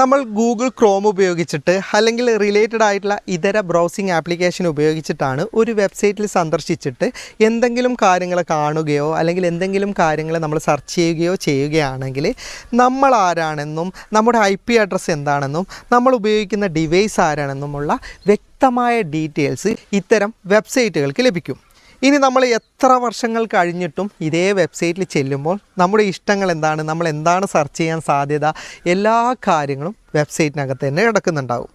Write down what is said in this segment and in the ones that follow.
നമ്മൾ Google Chrome ഉപയോഗിച്ചിട്ട് അല്ലെങ്കിൽ റിലേറ്റഡ് ആയിട്ടുള്ള ഇതര ബ്രൗസിംഗ് ആപ്ലിക്കേഷൻ ഉപയോഗിച്ചിട്ടാണ് ഒരു വെബ്സൈറ്റിൽ സന്ദർശിച്ചിട്ട് എന്തെങ്കിലും കാര്യങ്ങൾ കാണുകയോ അല്ലെങ്കിൽ എന്തെങ്കിലും കാര്യങ്ങൾ നമ്മൾ സെർച്ച് ചെയ്യുകയോ ചെയ്യുകയാണെങ്കിൽ നമ്മൾ ആരാണെന്നും നമ്മുടെ ഐ പി അഡ്രസ്സ് എന്താണെന്നും നമ്മൾ ഉപയോഗിക്കുന്ന ഡിവൈസ് ആരാണെന്നുമുള്ള വ്യക്തമായ ഡീറ്റെയിൽസ് ഇത്തരം വെബ്സൈറ്റുകൾക്ക് ലഭിക്കും. ഇനി നമ്മൾ എത്ര വർഷങ്ങൾ കഴിഞ്ഞിട്ടും ഇതേ വെബ്സൈറ്റിൽ ചെല്ലുമ്പോൾ നമ്മുടെ ഇഷ്ടങ്ങൾ എന്താണ് നമ്മൾ എന്താണ് സെർച്ച് ചെയ്യാൻ സാധ്യത എല്ലാ കാര്യങ്ങളും വെബ്സൈറ്റിനകത്ത് തന്നെ കിടക്കുന്നുണ്ടാവും.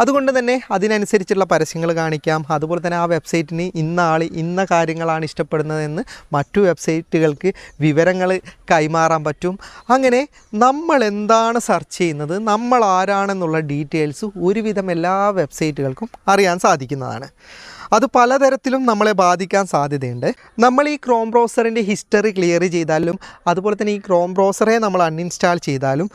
അതുകൊണ്ട് തന്നെ അതിനനുസരിച്ചുള്ള പരസ്യങ്ങൾ കാണിക്കാം. അതുപോലെ തന്നെ ആ വെബ്സൈറ്റിന് ഇന്ന ആൾ ഇന്ന കാര്യങ്ങളാണ് ഇഷ്ടപ്പെടുന്നതെന്ന് മറ്റു വെബ്സൈറ്റുകൾക്ക് വിവരങ്ങൾ കൈമാറാൻ പറ്റും. അങ്ങനെ നമ്മൾ എന്താണ് സെർച്ച് ചെയ്യുന്നത് നമ്മൾ ആരാണെന്നുള്ള ഡീറ്റെയിൽസ് ഒരുവിധം എല്ലാ വെബ്സൈറ്റുകൾക്കും അറിയാൻ സാധിക്കുന്നതാണ്. അത് പലതരത്തിലും നമ്മളെ ബാധിക്കാൻ സാധ്യതയുണ്ട്. നമ്മൾ ഈ ക്രോം ബ്രൗസറിന്റെ ഹിസ്റ്ററി ക്ലിയർ ചെയ്താലും അതുപോലെ തന്നെ ഈ ക്രോം ബ്രൗസറെ നമ്മൾ അൺഇൻസ്റ്റാൾ ചെയ്താലും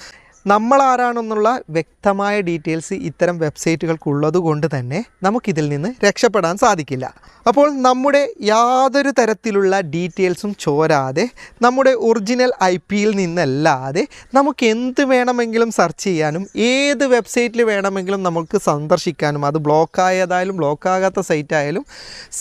നമ്മൾ ആരാണെന്നുള്ള വ്യക്തമായ ഡീറ്റെയിൽസ് ഇത്തരം വെബ്സൈറ്റുകൾക്കുള്ളത് കൊണ്ട് തന്നെ നമുക്കിതിൽ നിന്ന് രക്ഷപ്പെടാൻ സാധിക്കില്ല. അപ്പോൾ നമ്മുടെ യാതൊരു തരത്തിലുള്ള ഡീറ്റെയിൽസും ചോരാതെ നമ്മുടെ ഒറിജിനൽ ഐ പിയിൽ നിന്നല്ലാതെ നമുക്ക് എന്ത് വേണമെങ്കിലും സെർച്ച് ചെയ്യാനും ഏത് വെബ്സൈറ്റിൽ വേണമെങ്കിലും നമുക്ക് സന്ദർശിക്കാനും അത് ബ്ലോക്ക് ആയതായാലും ബ്ലോക്ക് ആകാത്ത സൈറ്റ് ആയാലും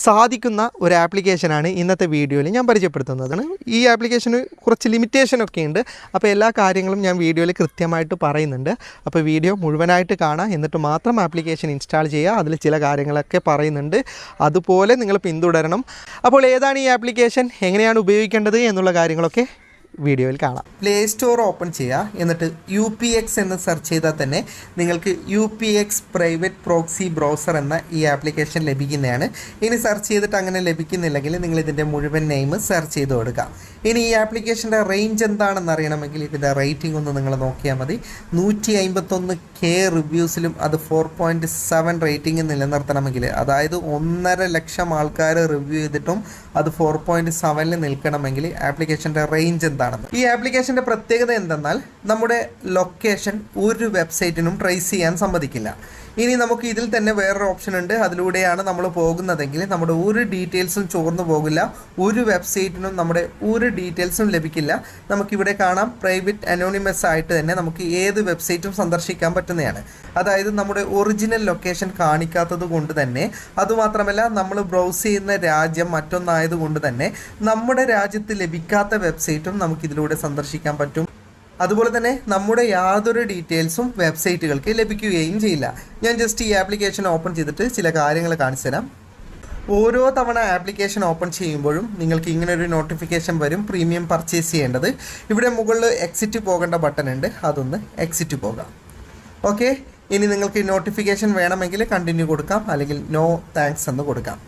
സാധിക്കുന്ന ഒരു ആപ്ലിക്കേഷനാണ് ഇന്നത്തെ വീഡിയോയിൽ ഞാൻ പരിചയപ്പെടുത്തുന്നത്. ഈ ആപ്ലിക്കേഷന് കുറച്ച് ലിമിറ്റേഷനൊക്കെ ഉണ്ട് അപ്പോൾ എല്ലാ കാര്യങ്ങളും ഞാൻ വീഡിയോയിൽ കൃത്യമായിട്ട് പറയുന്നുണ്ട്. അപ്പോൾ വീഡിയോ മുഴുവനായിട്ട് കാണാം. എന്നിട്ട് മാത്രം ആപ്ലിക്കേഷൻ ഇൻസ്റ്റാൾ ചെയ്യുക. അതിൽ ചില കാര്യങ്ങളൊക്കെ പറയുന്നുണ്ട്. അതുപോലെ നിങ്ങൾ പിന്തുടരണം. അപ്പോൾ ഏതാണ് ഈ ആപ്ലിക്കേഷൻ? എങ്ങനെയാണ് ഉപയോഗിക്കേണ്ടത് എന്നുള്ള കാര്യങ്ങളൊക്കെ വീഡിയോയിൽ കാണാം. പ്ലേ സ്റ്റോർ ഓപ്പൺ ചെയ്യുക എന്നിട്ട് യു പി എക്സ് എന്ന് സെർച്ച് ചെയ്താൽ തന്നെ നിങ്ങൾക്ക് U P X private proxy browser എന്ന ഈ ആപ്ലിക്കേഷൻ ലഭിക്കുന്നതാണ്. ഇനി സെർച്ച് ചെയ്തിട്ട് അങ്ങനെ ലഭിക്കുന്നില്ലെങ്കിൽ നിങ്ങൾ ഇതിന്റെ മുഴുവൻ നെയിം സെർച്ച് ചെയ്ത് കൊടുക്കുക ഇനി ഈ ആപ്ലിക്കേഷന്റെ റേഞ്ച് എന്താണെന്ന് അറിയണമെങ്കിൽ ഇതിന്റെ റേറ്റിംഗ് ഒന്ന് നിങ്ങൾ നോക്കിയാൽ മതി. നൂറ്റി അമ്പത്തൊന്ന് കെ റിവ്യൂസിലും അത് ഫോർ പോയിന്റ് സെവൻ റേറ്റിംഗ് നിലനിർത്തണമെങ്കിൽ അതായത് ഒന്നര ലക്ഷം ആൾക്കാർ റിവ്യൂ ചെയ്തിട്ടും അത് ഫോർ പോയിന്റ് സെവനിൽ നിൽക്കണമെങ്കിൽ ആപ്ലിക്കേഷന്റെ റേഞ്ച് എന്താണെന്ന്. ഈ ആപ്ലിക്കേഷന്റെ പ്രത്യേകത എന്തെന്നാൽ നമ്മുടെ ലൊക്കേഷൻ ഒരു വെബ്സൈറ്റിനും ട്രേസ് ചെയ്യാൻ സമ്മതിക്കില്ല. ഇനി നമുക്ക് ഇതിൽ തന്നെ വേറൊരു ഓപ്ഷൻ ഉണ്ട്. അതിലൂടെയാണ് നമ്മൾ പോകുന്നതെങ്കിൽ നമ്മുടെ ഒരു ഡീറ്റെയിൽസും ചോർന്നു പോകില്ല. ഒരു വെബ്സൈറ്റിനും നമ്മുടെ ഒരു ഡീറ്റെയിൽസും ലഭിക്കില്ല. നമുക്കിവിടെ കാണാം പ്രൈവറ്റ് അനോണിമസ് ആയിട്ട് തന്നെ നമുക്ക് ഏത് വെബ്സൈറ്റും സന്ദർശിക്കാൻ പറ്റുന്നതാണ്. അതായത് നമ്മുടെ ഒറിജിനൽ ലൊക്കേഷൻ കാണിക്കാത്തത് കൊണ്ട് തന്നെ. അതുമാത്രമല്ല നമ്മൾ ബ്രൗസ് ചെയ്യുന്ന രാജ്യം മറ്റൊന്നായതുകൊണ്ട് തന്നെ നമ്മുടെ രാജ്യത്ത് ലഭിക്കാത്ത വെബ്സൈറ്റും നമുക്കിതിലൂടെ സന്ദർശിക്കാൻ പറ്റും. അതുപോലെ തന്നെ നമ്മുടെ യാതൊരു ഡീറ്റെയിൽസും വെബ്സൈറ്റുകൾക്ക് ലഭിക്കുകയും ചെയ്യില്ല. ഞാൻ ജസ്റ്റ് ഈ ആപ്ലിക്കേഷൻ ഓപ്പൺ ചെയ്തിട്ട് ചില കാര്യങ്ങൾ കാണിച്ചു തരാം. ഓരോ തവണ ആപ്ലിക്കേഷൻ ഓപ്പൺ ചെയ്യുമ്പോഴും നിങ്ങൾക്ക് ഇങ്ങനെ ഒരു നോട്ടിഫിക്കേഷൻ വരും പ്രീമിയം പർച്ചേസ് ചെയ്യേണ്ടത്. ഇവിടെ മുകളിൽ എക്സിറ്റ് പോകേണ്ട ബട്ടൺ ഉണ്ട്. അതൊന്ന് എക്സിറ്റ് പോകാം. ഓക്കെ ഇനി നിങ്ങൾക്ക് നോട്ടിഫിക്കേഷൻ വേണമെങ്കിൽ കണ്ടിന്യൂ കൊടുക്കാം. അല്ലെങ്കിൽ നോ താങ്ക്സ് എന്ന് കൊടുക്കാം.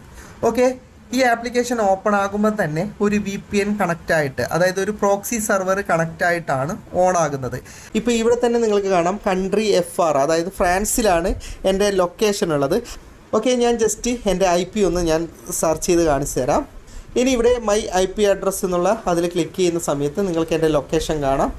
ഓക്കെ ഈ ആപ്ലിക്കേഷൻ ഓപ്പൺ ആകുമ്പോൾ തന്നെ ഒരു വി പി എൻ കണക്റ്റ് ആയിട്ട് അതായത് ഒരു പ്രോക്സി സെർവർ കണക്റ്റ് ആയിട്ടാണ് ഓൺ ആകുന്നത്. ഇപ്പോൾ ഇവിടെ തന്നെ നിങ്ങൾക്ക് കാണാം കൺട്രി എഫ് ആർ അതായത് ഫ്രാൻസിലാണ് എന്റെ ലൊക്കേഷൻ ഉള്ളത്. ഓക്കെ ഞാൻ ജസ്റ്റ് എന്റെ ഐ പി ഒന്ന് ഞാൻ സെർച്ച് ചെയ്ത് കാണിച്ചു തരാം. ഇനി ഇവിടെ മൈ ഐ പി അഡ്രസ്സ് എന്നുള്ള അതിൽ ക്ലിക്ക് ചെയ്യുന്ന സമയത്ത് നിങ്ങൾക്ക് എന്റെ ലൊക്കേഷൻ കാണാം.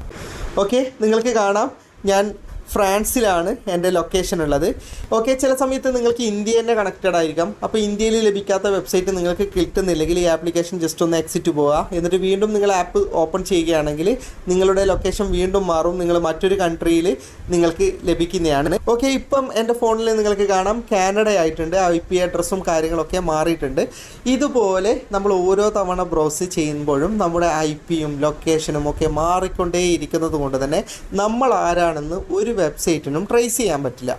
ഓക്കെ നിങ്ങൾക്ക് കാണാം ഞാൻ ഫ്രാൻസിലാണ് എന്റെ ലൊക്കേഷൻ ഉള്ളത്. ഓക്കെ ചില സമയത്ത് നിങ്ങൾക്ക് ഇന്ത്യ തന്നെ കണക്റ്റഡ് ആയിരിക്കാം. അപ്പോൾ ഇന്ത്യയിൽ ലഭിക്കാത്ത വെബ്സൈറ്റ് നിങ്ങൾക്ക് കിട്ടുന്നില്ലെങ്കിൽ ഈ ആപ്ലിക്കേഷൻ ജസ്റ്റ് ഒന്ന് എക്സിറ്റ് പോവുക. എന്നിട്ട് വീണ്ടും നിങ്ങൾ ആപ്പ് ഓപ്പൺ ചെയ്യുകയാണെങ്കിൽ നിങ്ങളുടെ ലൊക്കേഷൻ വീണ്ടും മാറും. നിങ്ങൾ മറ്റൊരു കൺട്രിയിൽ നിങ്ങൾക്ക് ലഭിക്കുന്നതാണ്. ഓക്കെ ഇപ്പം എന്റെ ഫോണിൽ നിങ്ങൾക്ക് കാണാം. കാനഡ ആയിട്ടുണ്ട് ഐ പി അഡ്രസ്സും കാര്യങ്ങളൊക്കെ മാറിയിട്ടുണ്ട്. ഇതുപോലെ നമ്മൾ ഓരോ തവണ ബ്രൗസ് ചെയ്യുമ്പോഴും നമ്മുടെ ഐ പിയും ലൊക്കേഷനും ഒക്കെ മാറിക്കൊണ്ടേ ഇരിക്കുന്നത് കൊണ്ട് തന്നെ നമ്മൾ ആരാണെന്ന് ഒരു വെബ്സൈറ്റിനും ട്രേസ് ചെയ്യാൻ പറ്റില്ല.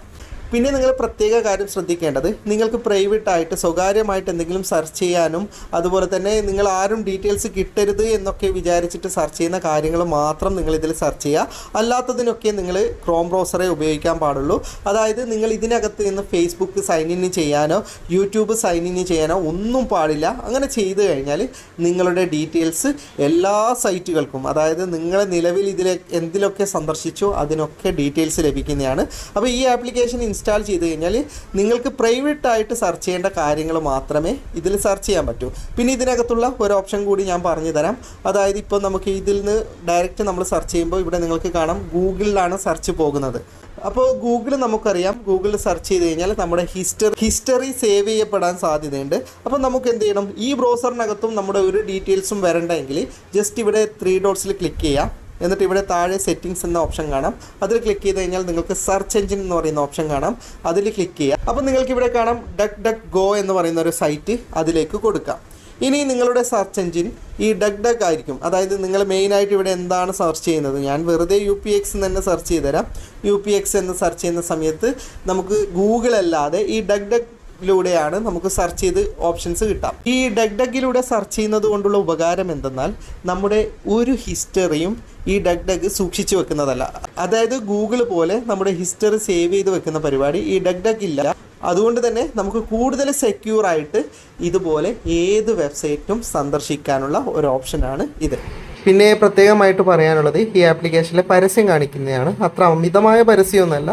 പിന്നെ നിങ്ങൾ പ്രത്യേക കാര്യം ശ്രദ്ധിക്കേണ്ടത് നിങ്ങൾക്ക് പ്രൈവറ്റ് ആയിട്ട് സ്വകാര്യമായിട്ട് എന്തെങ്കിലും സെർച്ച് ചെയ്യാനും അതുപോലെ തന്നെ നിങ്ങൾ ആരും ഡീറ്റെയിൽസ് കിട്ടരുത് എന്നൊക്കെ വിചാരിച്ചിട്ട് സെർച്ച് ചെയ്യുന്ന കാര്യങ്ങൾ മാത്രം നിങ്ങൾ ഇതിൽ സെർച്ച് ചെയ്യുക. അല്ലാത്തതിനൊക്കെ നിങ്ങൾ ക്രോം ബ്രൗസറെ ഉപയോഗിക്കാൻ പാടുള്ളൂ. അതായത് നിങ്ങൾ ഇതിനകത്ത് നിന്ന് ഫേസ്ബുക്ക് സൈൻ ഇൻ ചെയ്യാനോ യൂട്യൂബ് സൈൻ ഇൻ ചെയ്യാനോ ഒന്നും പാടില്ല. അങ്ങനെ ചെയ്തു കഴിഞ്ഞാൽ നിങ്ങളുടെ ഡീറ്റെയിൽസ് എല്ലാ സൈറ്റുകൾക്കും അതായത് നിങ്ങൾ നിലവിൽ ഇതിലെ എന്തിലൊക്കെ സന്ദർശിച്ചു അതിനൊക്കെ ഡീറ്റെയിൽസ് ലഭിക്കുന്നതാണ്. അപ്പോൾ ഈ ആപ്ലിക്കേഷൻ ഇൻസ്റ്റാൾ ചെയ്ത് കഴിഞ്ഞാൽ നിങ്ങൾക്ക് പ്രൈവറ്റ് ആയിട്ട് സെർച്ച് ചെയ്യേണ്ട കാര്യങ്ങൾ മാത്രമേ ഇതിൽ സെർച്ച് ചെയ്യാൻ പറ്റൂ. പിന്നെ ഇതിനകത്തുള്ള ഒരു ഓപ്ഷൻ കൂടി ഞാൻ പറഞ്ഞു തരാം. അതായത് ഇപ്പോൾ നമുക്ക് ഇതിൽ നിന്ന് ഡയറക്റ്റ് നമ്മൾ സെർച്ച് ചെയ്യുമ്പോൾ ഇവിടെ നിങ്ങൾക്ക് കാണാം ഗൂഗിളിലാണ് സെർച്ച് പോകുന്നത്. അപ്പോൾ ഗൂഗിൾ നമുക്കറിയാം. ഗൂഗിളിൽ സെർച്ച് ചെയ്ത് കഴിഞ്ഞാൽ നമ്മുടെ ഹിസ്റ്ററി ഹിസ്റ്ററി സേവ് ചെയ്യപ്പെടാൻ സാധ്യതയുണ്ട്. അപ്പോൾ നമുക്ക് എന്ത് ചെയ്യണം? ഈ ബ്രൗസറിനകത്തും നമ്മുടെ ഒരു ഡീറ്റെയിൽസും വരണ്ടെങ്കിൽ ജസ്റ്റ് ഇവിടെ ത്രീ ഡോട്ട്സിൽ ക്ലിക്ക് ചെയ്യാം. എന്നിട്ട് ഇവിടെ താഴെ സെറ്റിംഗ്സ് എന്ന ഓപ്ഷൻ കാണാം. അതിൽ ക്ലിക്ക് ചെയ്ത് കഴിഞ്ഞാൽ നിങ്ങൾക്ക് സെർച്ച് എഞ്ചിൻ എന്ന് പറയുന്ന ഓപ്ഷൻ കാണാം. അതിൽ ക്ലിക്ക് ചെയ്യാം അപ്പോൾ നിങ്ങൾക്ക് ഇവിടെ കാണാം ഡക് ഡക് ഗോ എന്ന് പറയുന്ന ഒരു സൈറ്റ് അതിലേക്ക് കൊടുക്കാം. ഇനി നിങ്ങളുടെ സെർച്ച് എഞ്ചിൻ ഈ ഡക് ഡക് ആയിരിക്കും. അതായത് നിങ്ങൾ മെയിനായിട്ട് ഇവിടെ എന്താണ് സെർച്ച് ചെയ്യുന്നത്? ഞാൻ വെറുതെ യു പി എക്സ് തന്നെ സെർച്ച് ചെയ്തുതരാം. യു പി എക്സ് എന്ന് സെർച്ച് ചെയ്യുന്ന സമയത്ത് നമുക്ക് ഗൂഗിൾ അല്ലാതെ ഈ ഡക് ഡക് ിലൂടെയാണ് നമുക്ക് സെർച്ച് ചെയ്ത് ഓപ്ഷൻസ് കിട്ടാം. ഈ ഡെക് ഡഗിലൂടെ സെർച്ച് ചെയ്യുന്നത് കൊണ്ടുള്ള ഉപകാരം എന്തെന്നാൽ നമ്മുടെ ഒരു ഹിസ്റ്ററിയും ഈ ഡെക് ഡഗ് സൂക്ഷിച്ചു വെക്കുന്നതല്ല. അതായത് ഗൂഗിൾ പോലെ നമ്മുടെ ഹിസ്റ്ററി സേവ് ചെയ്ത് വെക്കുന്ന പരിപാടി ഈ ഡെക് ഇല്ല. അതുകൊണ്ട് തന്നെ നമുക്ക് കൂടുതൽ സെക്യൂർ ആയിട്ട് ഇതുപോലെ ഏത് വെബ്സൈറ്റും സന്ദർശിക്കാനുള്ള ഒരു ഓപ്ഷനാണ് ഇത്. പിന്നെ പ്രത്യേകമായിട്ട് പറയാനുള്ളത് ഈ ആപ്ലിക്കേഷനിലെ പരസ്യം കാണിക്കുന്നതാണ്. അത്ര അമിതമായ പരസ്യമൊന്നുമല്ല.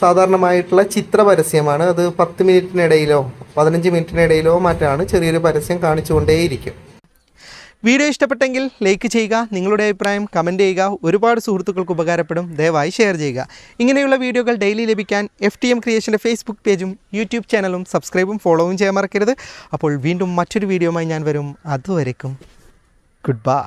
സാധാരണമായിട്ടുള്ള ചിത്ര പരസ്യമാണ്. അത് പത്ത് മിനിറ്റിനിടയിലോ പതിനഞ്ച് മിനിറ്റിനിടയിലോ മറ്റാണ് ചെറിയൊരു പരസ്യം കാണിച്ചുകൊണ്ടേയിരിക്കും. വീഡിയോ ഇഷ്ടപ്പെട്ടെങ്കിൽ ലൈക്ക് ചെയ്യുക നിങ്ങളുടെ അഭിപ്രായം കമന്റ് ചെയ്യുക ഒരുപാട് സുഹൃത്തുക്കൾക്ക് ഉപകാരപ്പെടും. ദയവായി ഷെയർ ചെയ്യുക. ഇങ്ങനെയുള്ള വീഡിയോകൾ ഡെയിലി ലഭിക്കാൻ എഫ് ടി എം ക്രിയേഷന്റെ ഫേസ്ബുക്ക് പേജും യൂട്യൂബ് ചാനലും സബ്സ്ക്രൈബും ഫോളോവും ചെയ്യാൻ മറക്കരുത്. അപ്പോൾ വീണ്ടും മറ്റൊരു വീഡിയോയുമായി ഞാൻ വരും. അതുവരെക്കും. Good bye.